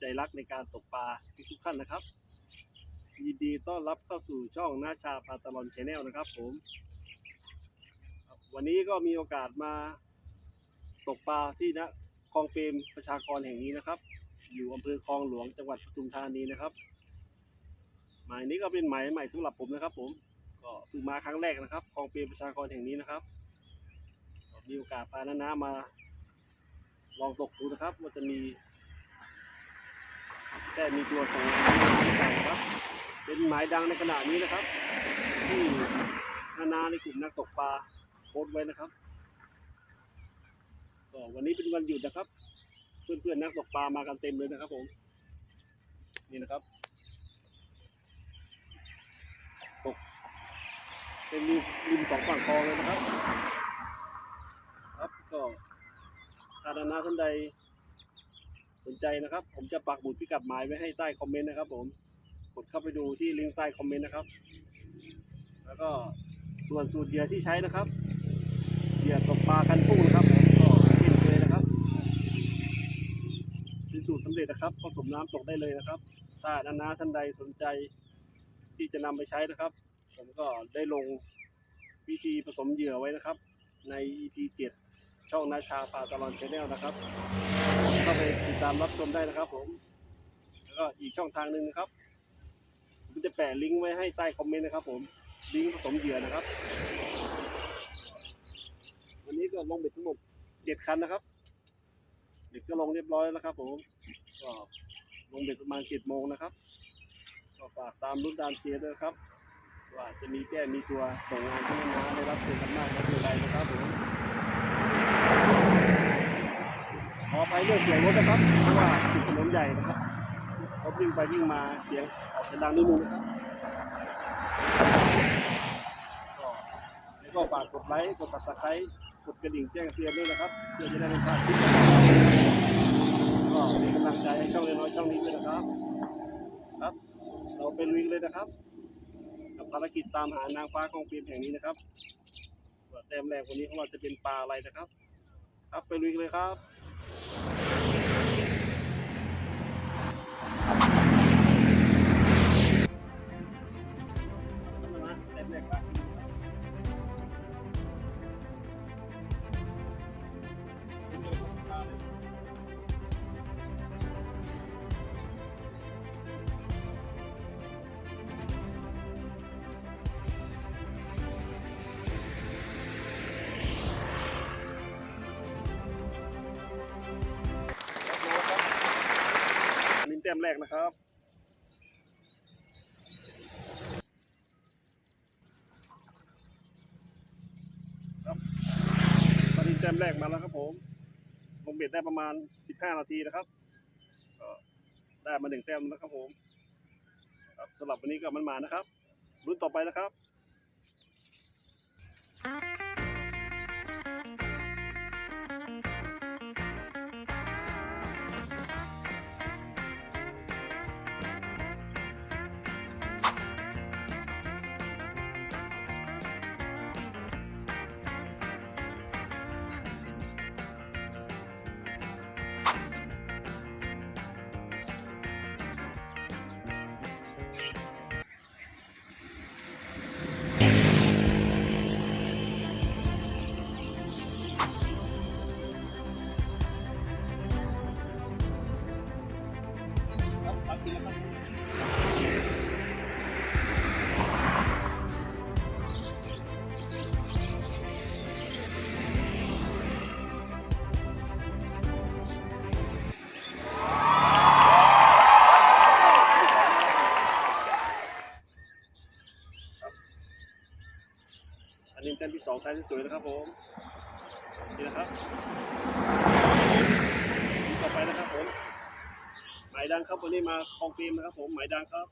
ใจรักในการตกปลาทุกๆท่านนะครับ ยินดีต้อนรับเข้าสู่ช่องนาชาพาตลอนชาแนลนะครับ ผม วันนี้ก็มีโอกาสมาตกปลาที่นะคลองเปรมประชากรแห่งนี้นะครับ อยู่อำเภอคลองหลวงจังหวัดปทุมธานีนะครับ หมายนี้ก็เป็นหมายใหม่สำหรับผมนะครับ ผมก็เพิ่งมาครั้งแรกนะครับคลองเปรมประชากรแห่งนี้นะครับมีโอกาสพาน้ามาลองตกดูนะครับว่าจะมี แต่มีตัวส่งน้ำหรือเปล่านะครับ เป็นหมายดังในขณะนี้นะครับ ที่นาๆในกลุ่มนักตกปลาโพสไว้นะครับก็วันนี้เป็นวันหยุดนะครับ เพื่อนๆนักตกปลามากันเต็มเลยนะครับผมนี่นะครับตกเป็นริมริมสองฝั่งคลองเลยนะครับ ครับก็ถ้านานาท่านใด สนใจนะครับ ผมจะปักหมุดพิกัดหมายไว้ให้ใต้คอมเมนต์นะครับผมกดเข้าไปดูที่ลิงก์ใต้คอมเมนต์นะครับ แล้วก็ส่วนสูตรเหยื่อที่ใช้นะครับเหยื่อตกปลาคันพุ่งนะครับผมก็เช่นเคยนะครับเป็นสูตรสำเร็จนะครับผสมน้ำตกได้เลยนะครับ ถ้านานาท่านใดสนใจที่จะนำไปใช้นะครับ ผมก็ได้ลงวิธีผสมเหยื่อไว้นะครับ ใน EP 7 ช่องนาชาพาตลอนชาแนลนะครับ ข้าไปติดตามรับชมได้นะครับผมแล้วก็อีกช่องทางหนึ่งนะครับผมจะแปะลิงก์ไว้ให้ใต้คอมเมนต์นะครับ ผมลิงก์ผสมเหยื่อนะครับ วันนี้ก็ลงเบ็ดทั้งหมด7คันนะครับเด็กก็ลงเรียบร้อยแล้วครับ ผมก็ลงเบ็ดประมาณ7โมงนะครับก็ฝากตามรุ่นตามเชียร์ด้วยครับ ว่าจะมีแก้มีตัวส่งงานที่น้าได้รับเชิญกันมากก็คือไรนะครับผมขออภัย เรื่องเสียงรถนะครับเพราะว่าติดถนนใหญ่นะครับรถวิ่งไปวิ่งมาเสียงอาจจะดังนิดนึงนะครับก็แล้วก็ฝากกดไลค์กด subscribe กดกระดิ่งแจ้งเตือนด้วยนะครับเพื่อจะได้ไม่พลาดคลิปต่อๆก็เป็นกำลังใจให้ช่องเล็กน้อยช่องนี้ด้วยนะครับ ครับ เราไปลุยเลยนะครับ กับภารกิจตามหานางฟ้าของปีมแห่งนี้นะครับว่าแต้มแรกวันนี้ของเราจะเป็นปลาอะไรนะครับ ครับไปลุยเลยครับ Thank you. มแรกนะครับ ครับตอนนี้แต้มแรกมาแล้วครับผมลงเบ็ดได้ประมาณ 15 นาทีนะครับก็ได้มาหนึ่งแต้มแล้วครับผมครับสำหรับวันนี้ก็มันมานะครับ รุ่นต่อไปนะครับครับ จันทร์ที่สองไซส์สวยๆนะครับผมนี่นะครับต่อไปนะครับผมหมายดังครับวันนี้มาคลองเปรมนะครับผมหมายดังครับ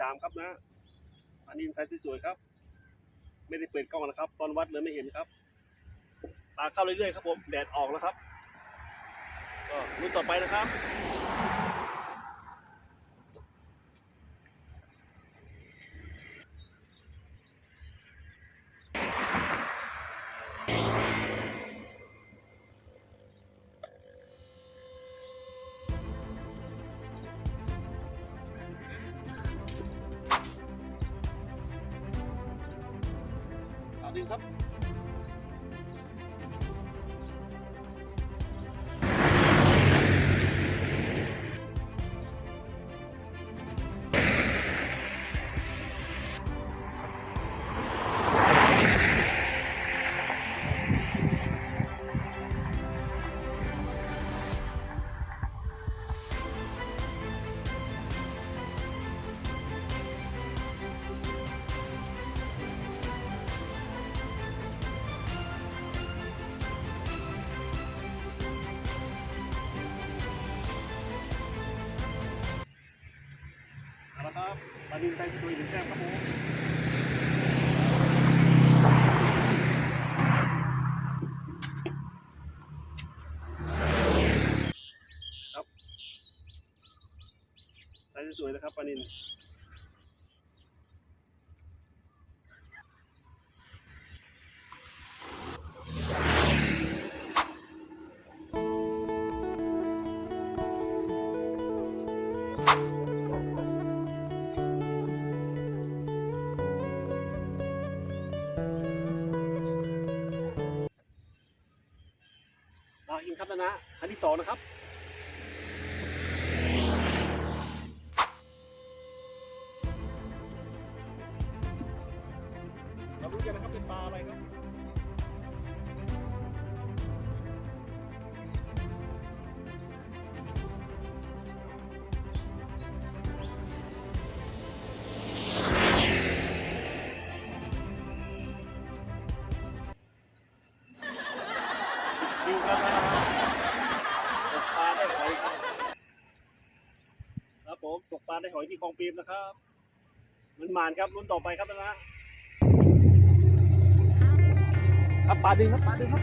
สามครับนะอันนี้ไซส์สวยๆครับ ไม่ได้เปิดกล้องนะครับ ตอนวัดเลยไม่เห็นครับปลาเข้าเรื่อยๆครับผมแดดออกแล้วครับก็รุ่นต่อไปนะครับ ปลาดินไซส์สวยหรือแก้มครับผมครับไซส์สวยนะครับปลานิน สองนะครับ ผมตกปลาได้หอยที่คลองปีมนะครับมันหมานครับรุ่นต่อไปครับนะนะครับปลาดึงครับปลาดึงครับ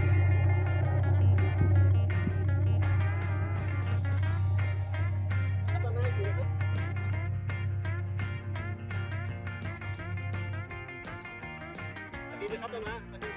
ครับตอนนั้นสวยครับอันนี้นะ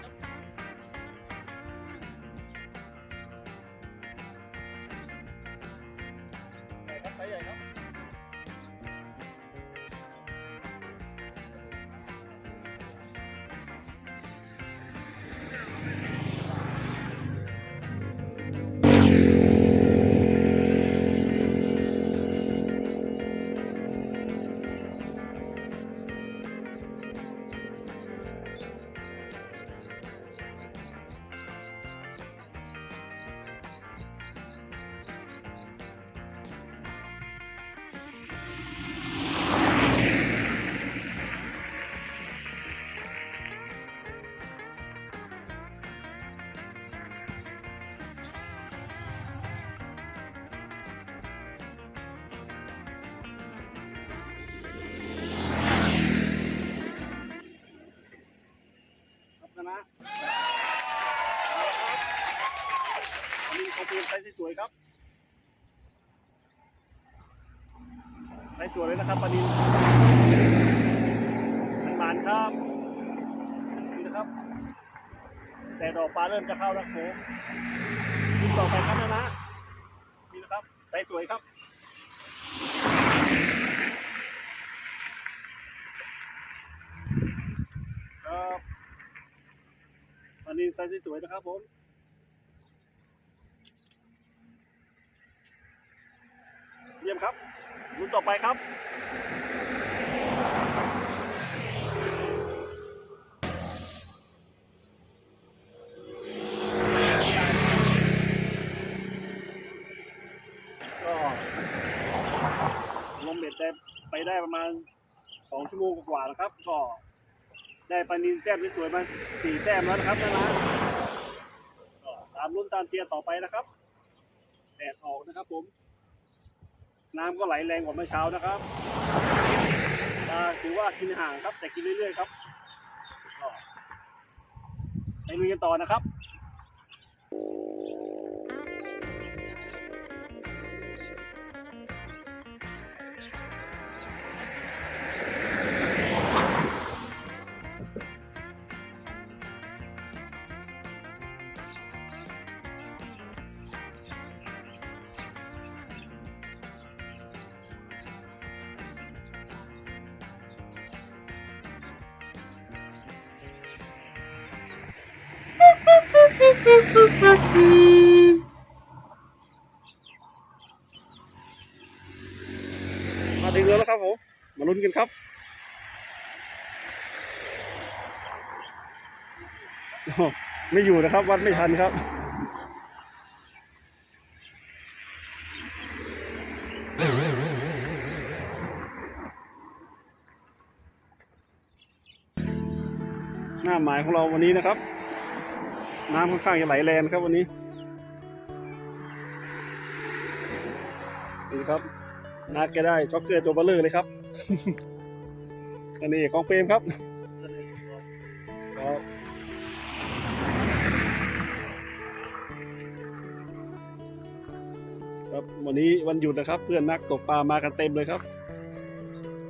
ส์สวยๆครับไซส์สวยเลยนะครับปลานินมันหมานครับนี่นะครับ แต่ดอกปลาเริ่มจะเข้าแล้วครับผมกินต่อไปครับนะนะนี่นะครับไซส์สวยครับครับอันนี้ไซส์สวยๆนะครับผม ยี่ยมครับรุ่นต่อไปครับก็ลงเบ็ดได้ไปได้ประมาณสองชั่วโมงกว่าๆนะครับ ก็ได้ปลานินแต้มที่สวยมาสี่แต้มแล้วนะครับนะนะก็ตามรุ่นตามเชียร์ต่อไปนะครับแดดออกนะครับผม น้ำก็ไหลแรงกว่าเมื่อเช้านะครับถือว่ากินห่างครับแต่กินเรื่อยๆครับไปลุยกันต่อนะครับ มาถึงแล้วครับผม มาลุ้นกันครับไม่อยู่นะครับ วัดไม่ทันครับหน้าหมายของเราวันนี้นะครับ น้ำค่อนข้างจะไหลแรงครับวันนี้นี่ครับนัดก็ได้ช็อกเกอร์ตัวเบลเลอร์เลยครับอันนี้ของเปรมครับครับครับวันนี้วันหยุดนะครับ เพื่อนนักตกปลามากันเต็มเลยครับ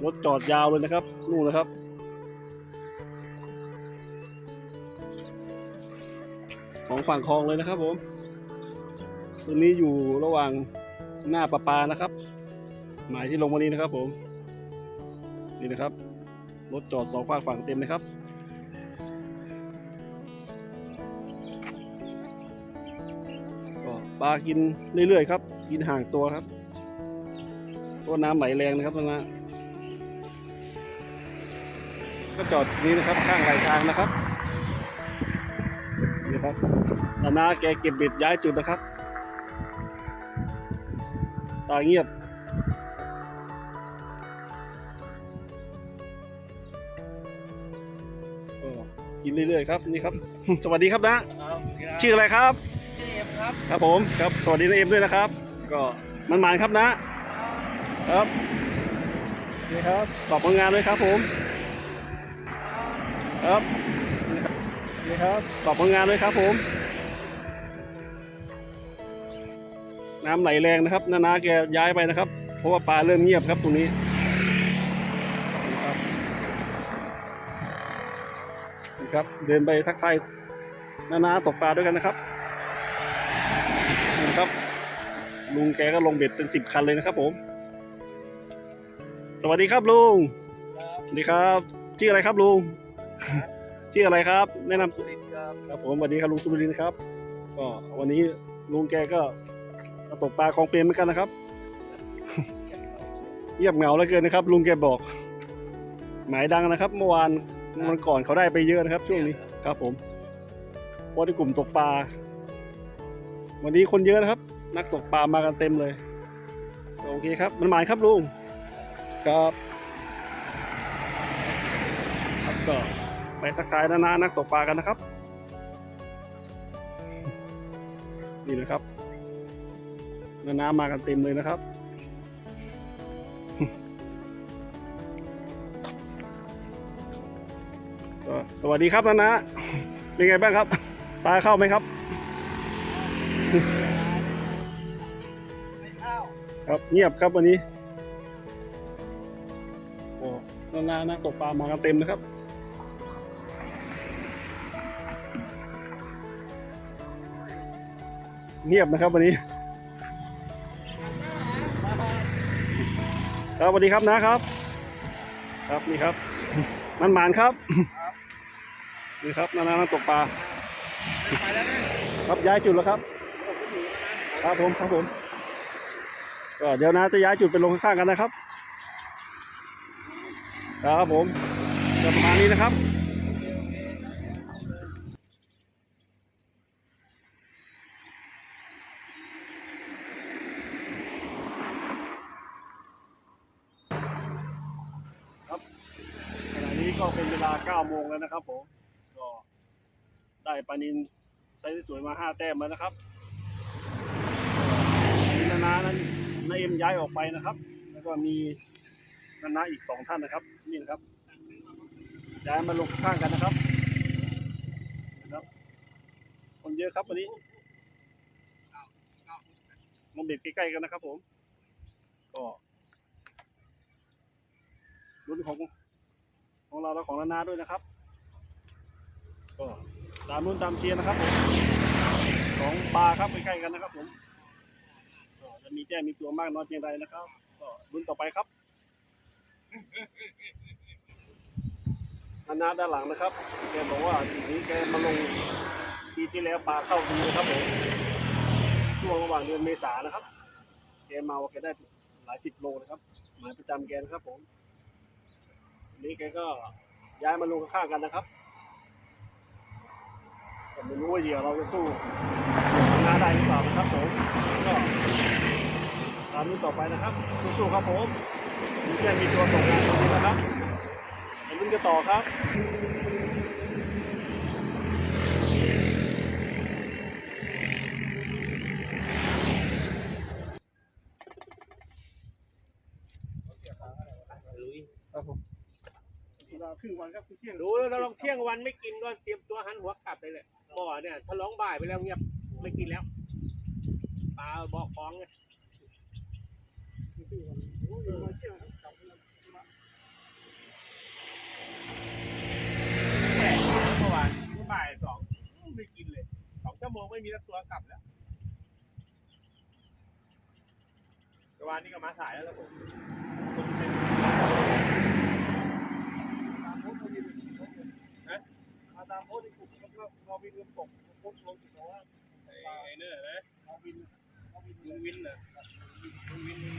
รถจอดยาวเลยนะครับนู่นนะครับ องฝั่งคลองเลยนะครับ ผมตรงนี้อยู่ระหว่างหน้าประปานะครับ หมายที่ลงวันนี้นะครับ ผม นี่นะครับรถจอดสองฝั่งฝั่งเต็มเลยครับก็ปลากินเรื่อยๆครับ กินห่างตัวครับเพราะว่าน้ำไหลแรงนะครับตรงนั้นก็จอดนี้นะครับข้างไหลทางนะครับ นี่ครับนานาแกเก็บเบ็ดย้ายจุดนะครับ ตาเงียบก็กินเรื่อยๆครับนี่ครับ สวัสดีครับนะ ชื่ออะไรครับ ชื่อเอ็มครับ ครับผมครับ สวัสดีนะเอ็มด้วยนะครับ ก็มันหมานครับนะ ครับนี่ครับตอบผลงานด้วยครับผม ครับนี่ครับ นี่ครับตอบผลงานด้วยครับผม น้ำไหลแรงนะครับ นานาแกย้ายไปนะครับ เพราะว่าปลาเริ่มเงียบครับตรงนี้ครับนี่ครับ เดินไปทักทายนานาตกปลาด้วยกันนะครับนี่นะครับลุงแกก็ลงเบ็ดเป็นสิบคันเลยนะครับผม สวัสดีครับลุง สวัสดีครับ ชื่ออะไรครับลุง ชื่ออะไรครับ แนะนำตัวครับครับผมสวัสดีครับลุงสุรินทร์ครับ ก็วันนี้ลุงแกก็มาตกปลาของเปรมเหมือนกันนะครับเงียบเหงาเหลือเกินนะครับ ลุงแกบอก หมายดังนะครับ เมื่อวานมันก่อนเขาได้ไปเยอะนะครับ ช่วงนี้ครับ ผมเพราะในกลุ่มตกปลาวันนี้คนเยอะนะครับ นักตกปลามากันเต็มเลยโอเคครับ มันหมายครับลุงครับครับก็ ไปทักทายนานานักตกปลากันนะครับ นี่นะครับนานามากันเต็มเลยนะครับสวัสดีครับนานาเป็นไงบ้างครับปลาเข้าไหมครับไม่เข้าครับเงียบครับวันนี้โอ้นานานักตกปลามากันเต็มนะครับ เงียบนะครับวันนี้ครับสวัสดีครับนะครับ ครับนี่ครับมันหมานครับนี่ครับนานานักตกปลาครับย้ายจุดแล้วครับ ครับผมครับผมก็เดี๋ยวนะจะย้ายจุดไปลงข้างๆกันนะครับ ครับผมประมาณนี้นะครับขณะนี้ก็เป็นเวลา9โมง แล้วนะครับผมก็ได้ปลานินไซส์สวยมา5แต้มแล้วนะครับนานานั้นนายเอ็มย้ายออกไปนะครับ แล้วก็มีนานาอีกสองท่านนะครับ นี่นะครับย้ายมาลงข้างกันนะครับนะครับ คนเยอะครับวันนี้ลงเบ็ดใกล้ๆกันนะครับ ผม ก็รุ่นของของเราและของนานาด้วยนะครับ ก็ตามรุ่นตามเชียร์นะครับผมสองปลาครับใกล้ๆกันนะครับผมก็จะมีแจ้มีตัวมากน้อยเพียงใดนะครับ ก็รุ่นต่อไปครับนานาด้านหลังนะครับแกบอกว่าจุดนี้แกมาลงปีที่แล้วปลาเข้าดีนะครับผมช่วงระหว่างเดือนเมษานะครับแกเมาแกได้หลายสิบโลนะครับหมายประจำแกนะครับผมวันนี้แกก็ย้ายมาลงข้างกันนะครับ ผมไม่รู้ว่าเหยื่อเราจะสู้นานาได้หรือเปล่านะครับผมก็ตามนี้ต่อไปนะครับ สู้ๆครับผมมีแค่มีตัวส่งงานตรงนี้นะครับไปลุ้นกันต่อครับลุยครับผมเวลาครึ่งวันครับคือเที่ยง ดูแล้วเราลองเที่ยงวันไม่กินก็เตรียมตัวหันหัวกลับไปเลย บ่อเนี่ยถ้าร้องบ่ายไปแล้วเงียบไม่กินแล้วปลาบ่อคล้องไงแปลกนเมื่อวานบ่ายสองไม่กินเลยสองชั่วโมงไม่มีสักตัวกลับแล้วเมื่อวานนี้ก็มาสายแล้วครับผมคนเต็มมา ตามโพสต์ในกลุ่มครับเราเรามีเรื่องตกโพสต์ลงอยู่แต่ว่าไอ้เนอร์นะเราวินเราวินลุงวินเหรอลุงวินเนี่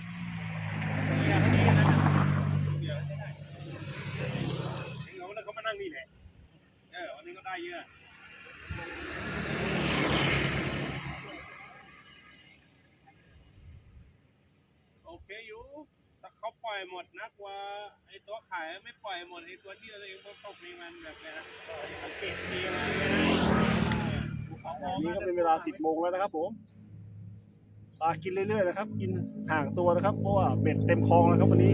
ยเขาดีนะเดี๋ยวไม่ได้ถึงเขาแล้วเขามานั่งนี่แหละเออวันนี้ก็ได้เยอะโอเคอยู่ ล่อยหมดนะกว่าไอ้ตัวขายไม่ปล่อยหมดไอ้ตัวที่เราเองก็ตกในมันแบบเนี้ยนะสังเกตดีมาเลยนะเขาอันนี้ก็เป็นเวลา10โมงแล้วนะครับผมปลากินเรื่อยๆนะครับ กินห่างตัวนะครับเพราะว่าเบ็ดเต็มคลองแล้วครับวันนี้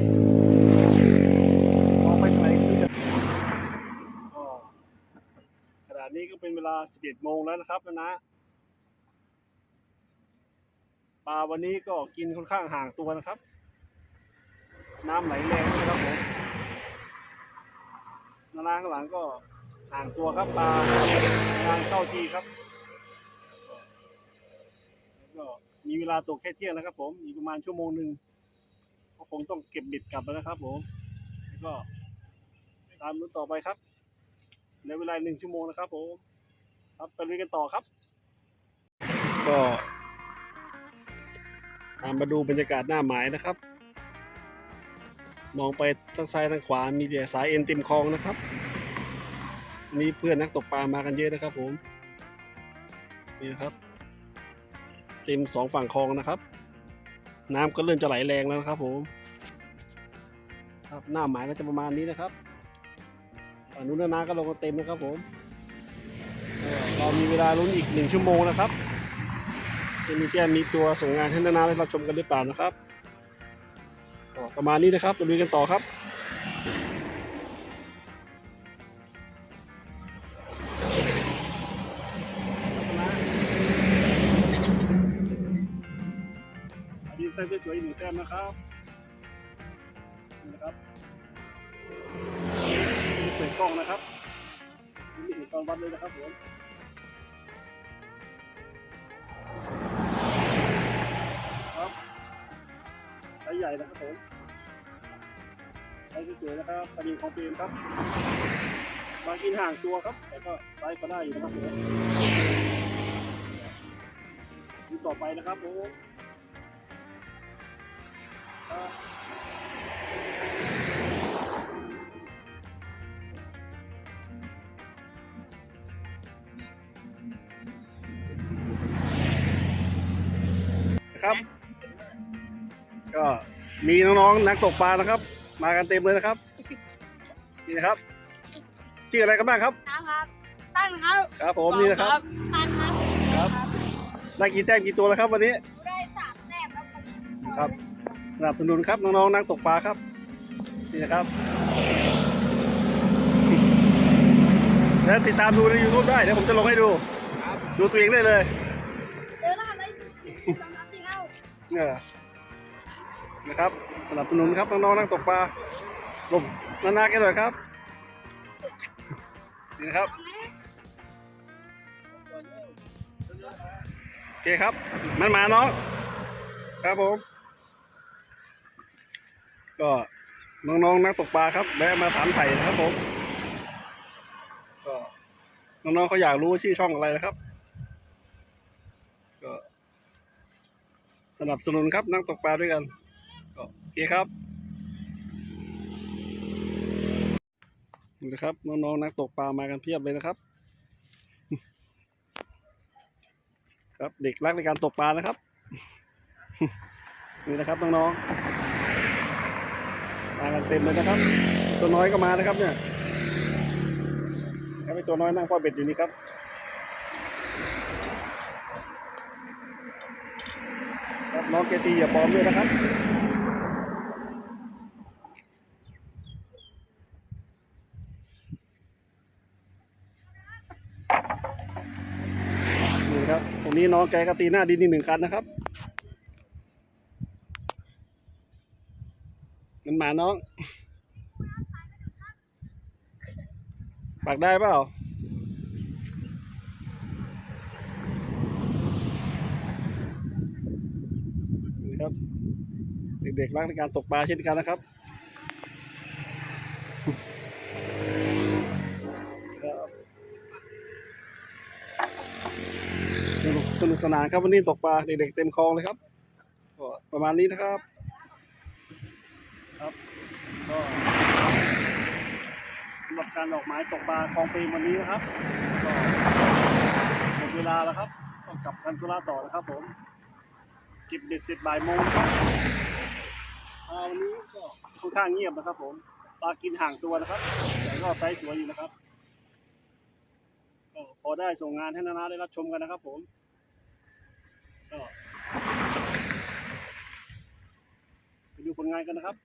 มองไปทางไหนคือจะก็ขณะนี้ก็เป็นเวลา11โมงแล้วนะครับนะนะปลาวันนี้ก็กินค่อนข้างห่างตัวนะครับ น้ำไหลแรงนะครับผมนานาข้างหลังก็ห่างตัวครับปลางานเข้าทีครับก็มีเวลาตกแค่เที่ยงนะครับผมอีกประมาณชั่วโมงหนึ่งก็คงต้องเก็บบ็ดกลับแล้วนะครับผมแล้วก็ตามรุ่นต่อไปครับในเวลาหนึ่งชั่วโมงนะครับผมครับไปลุยกันต่อครับ ก็ตามมาดูบรรยากาศหน้าหมายนะครับ มองไปทางซ้ายทางขวามีแต่สายเอ็นเต็มคลองนะครับนี่เพื่อนนักตกปลามากันเยอะนะครับผมนี่นะครับ เต็มสองฝั่งคลองนะครับ น้ำก็เริ่มจะไหลแรงแล้วนะครับผมครับหน้าหมายก็จะประมาณนี้นะครับฝั่งนู้นนานาก็ลงกันเต็มนะครับผมเรามีเวลาลุ้นอีกหนึ่งชั่วโมงนะครับ จะมีแก้มมีตัวส่งงานให้นานาได้รับชมกันหรือเปล่านะครับ ก็ประมาณนี้นะครับไปลุยกันต่อครับ ดีไซน์สวยๆอีกหนึ่งแต้มนะครับนี่นะครับนี่เปิดกล้องนะครับนี่เห็นตอนวัดเลยนะครับผมครับ ไซส์ใหญ่นะครับผมไซส์สวยๆนะครับปลาดินของเปรมครับมากินห่างตัวครับ แต่ก็ไซส์ก็ได้อยู่นะครับผมดูต่อไปนะครับผม ก็มีน้องๆนักตกปลานะครับ มากันเต็มเลยนะครับนี่นะครับชื่ออะไรกันบ้างครับ น้ำครับ ตั้นครับครับผมนี่นะครับตันครับครับ ได้กี่แต้มกี่ตัวแล้วครับ วันนี้ได้สามแต้มครับผมครับสนับสนุนครับน้องๆนักตกปลาครับนี่นะครับ แล้วติดตามดูใน YouTube ได้เดี๋ยวผมจะลงให้ดู ดูตัวเองได้เลย เดินแล้วหันเลยสองสามสี่เท่า เนี่ย นะครับสนับสนุนครับน้องๆนักตกปลาลมนานๆกันหน่อยครับนี่นะครับโอเคครับ มันมาน้องครับผมก็น้องๆนักตกปลาครับแวะมาถามไถ่นะครับผมก็น้องๆเขาอยากรู้ว่าชื่อช่องอะไรนะครับ ก็สนับสนุนครับนักตกปลาด้วยกัน เคครับนี่นะครับ น้องๆนักตกปลามากันเพียบเลยนะครับ ครับเด็กรักในการตกปลานะครับ นี่นะครับน้องๆมากันเต็มเลยนะครับ ตัวน้อยก็มานะครับเนี่ยครับไอตัวน้อยนั่งพ่อเบ็ดอยู่นี่ครับครับน้องเกตีอย่าปลอมด้วยนะครับ นี่ครับตรง นี้น้องแกก็ตีหน้าดินอีกหนึ่งคันนะครับ มันหมาน้อง ปักได้เปล่านี่ครับ เด็กๆรักในการตกปลาเช่นกันนะครับส นุกสนุกสนานครับวันนี้ตกปลาเด็กๆเต็มคลองเลยครับก็ประมาณนี้นะครับ ครับก็สำหรับการออกหมายตกปลาคลองปรมวันนี้นะครับก็หมดเวลาแล้วครับต้องกลับกันตุลาต่อนะครับ ผมเก็บเด็ดเสร็จบ่ายโมงครับวันนี้ก็ค่อนข้างเงียบนะครับ ผมปลากินห่างตัวนะครับแต่ก็ไซส์สวยอยู่นะครับก็พอได้ส่งงานให้นานาได้รับชมกันนะครับผม ก็ไปดูผลงานกันนะครับ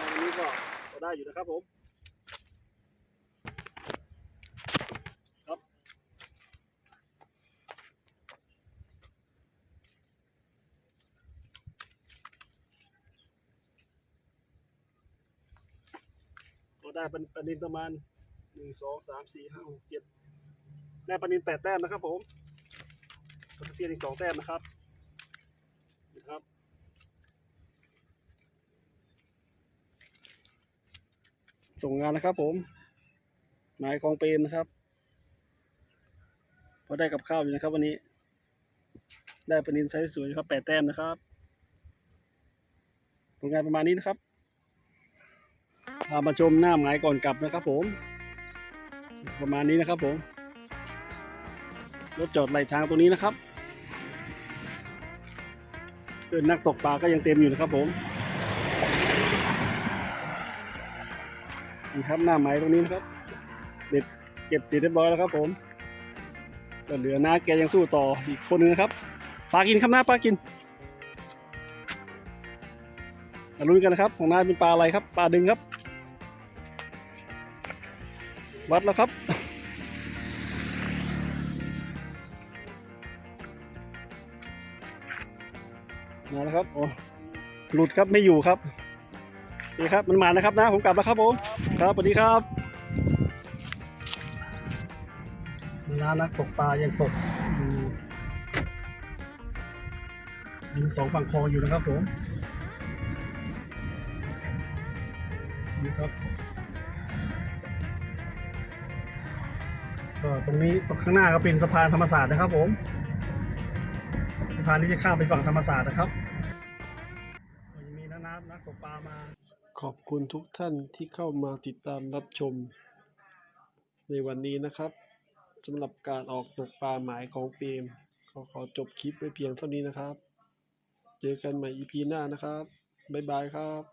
วันนี้ก็ก็ได้อยู่ นะครับผม ครับ ก็ได้เป็นปนินประมาณหนึ่งสองสามสี่ห้าหกเจ็ดได้ปลานินแปดแต้มนะครับผมตะเพียนอีกสองแต้มนะครับ ส่งงานนะครับ ผม หมายกองเปรมนะครับพอได้กับข้าวอยู่นะครับ วันนี้ ได้ปนินไซส์สวยครับแปดแต้มนะครับผลงานประมาณนี้นะครับพามาชมหน้าหมายก่อนกลับนะครับ ผม ประมาณนี้นะครับ ผมรถจอดไหลทางตรงนี้นะครับเพื่อนนักตกปลาก็ยังเต็มอยู่นะครับผม นี่ครับหน้าไม้ตรงนี้นะครับเด็ดเก็บเสร็จเรียบร้อยแล้วครับผมก็เหลือหน้าแกยังสู้ต่ออีกคนนึงนะครับปลากินครับหน้าปลากินมาลุ้นกันนะครับ ของน้าเป็นปลาอะไรครับปลาดึงครับ วัดแล้วครับมาแล้วครับโอ้หลุดครับไม่อยู่ครับ นี่ครับมันมานะครับนะผมกลับแล้วครับผมครับสวัสดีครับน้านักตกปลายังตกอยู่ยิงสองฝั่งคลองอยู่นะครับผมนี่ครับก็ตรงนี้ตรงข้างหน้าก็เป็นสะพานธรรมศาสตร์นะครับผมสะพานที่จะข้ามไปฝั่งธรรมศาสตร์นะครับยังมีน้านักตกปลามา ขอบคุณทุกท่านที่เข้ามาติดตามรับชม ในวันนี้นะครับสำหรับการออกตกปลาหมายของเปรมขอขอจบคลิปไว้เพียงเท่านี้นะครับ เจอกันใหม่ EP หน้านะครับ บ๊ายบายครับ